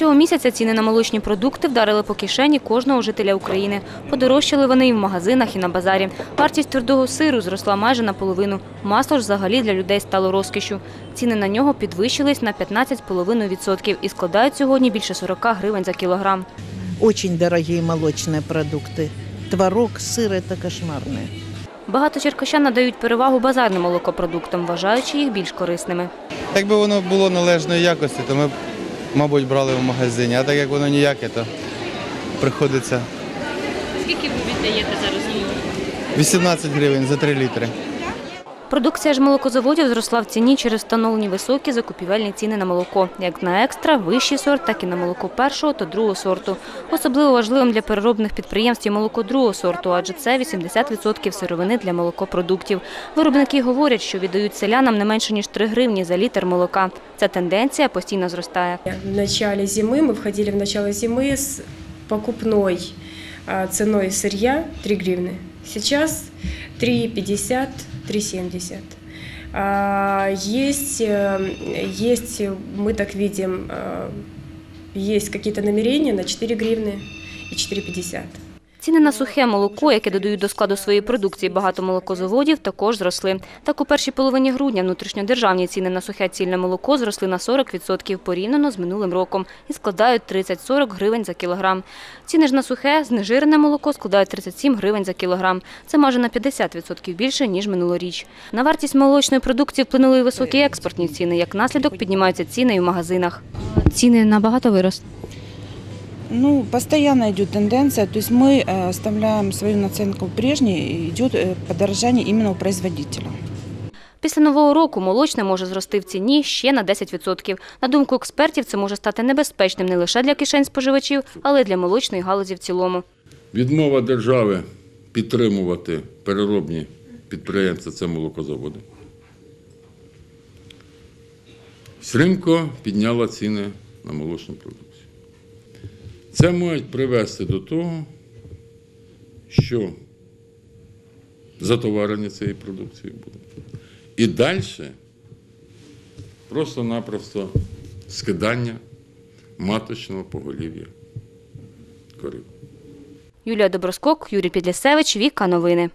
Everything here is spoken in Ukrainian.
Цього місяця ціни на молочні продукти вдарили по кишені кожного жителя України. Подорожчали вони і в магазинах, і на базарі. Вартість твердого сиру зросла майже наполовину. Масло ж взагалі для людей стало розкішю. Ціни на нього підвищились на 15,5% і складають сьогодні більше 40 гривень за кілограм. Очень дорогие молочные продукты. Творог, сыр – это кошмарное. Багато черкащан надають перевагу базарним молокопродуктам, вважаючи їх більш корисними. Якби воно було належної якості, то ми б, мабуть, брали в магазині. А так як воно ніяке, то приходиться Скільки ви віддаєте зараз? 18 гривень за 3 літри. Продукція ж молокозаводів зросла в ціні через встановлені високі закупівельні ціни на молоко, як на екстра, вищий сорт, так і на молоко першого та другого сорту. Особливо важливим для переробних підприємств є молоко другого сорту, адже це 80% сировини для молокопродуктів. Виробники говорять, що віддають селянам не менше ніж 3 гривні за літр молока. Ця тенденція постійно зростає. В начале зимы мы входили в начало зимы с покупной а, ценой сырья 3 гривны. Сейчас 3,50, 3,70. А, Есть, э, есть, мы так видим, э, есть какие-то намерения на 4 гривны и 4,50. Ціни на сухе молоко, яке додають до складу своєї продукції багато молокозаводів, також зросли. Так у першій половині грудня внутрішньодержавні ціни на сухе цільне молоко зросли на 40% порівняно з минулим роком і складають 30-40 гривень за кілограм. Ціни ж на сухе, знежирене молоко складають 37 гривень за кілограм. Це майже на 50% більше, ніж минулоріч. На вартість молочної продукції вплинули і високі експортні ціни. Як наслідок піднімаються ціни і в магазинах. Ціни набагато виросли. Ну, постоянно идет тенденция, то есть мы э, оставляем свою наценку прежней, и идет э, подорожание именно у производителя. Після нового року молочне може зрости в ціні ще на 10%. На думку експертів, це може стати небезпечним не лише для кишень споживачів, але й для молочної галузі в цілому. Відмова держави підтримувати переробні підприємства це молокозаводи. Сримко підняла ціни на молочну продукцію. Це може привести до того, що затоварення цієї продукції буде. І далі просто-напросто скидання маточного поголів'я корів. Юлія Доброскок, Юрій Підлісевич, Віка Новини.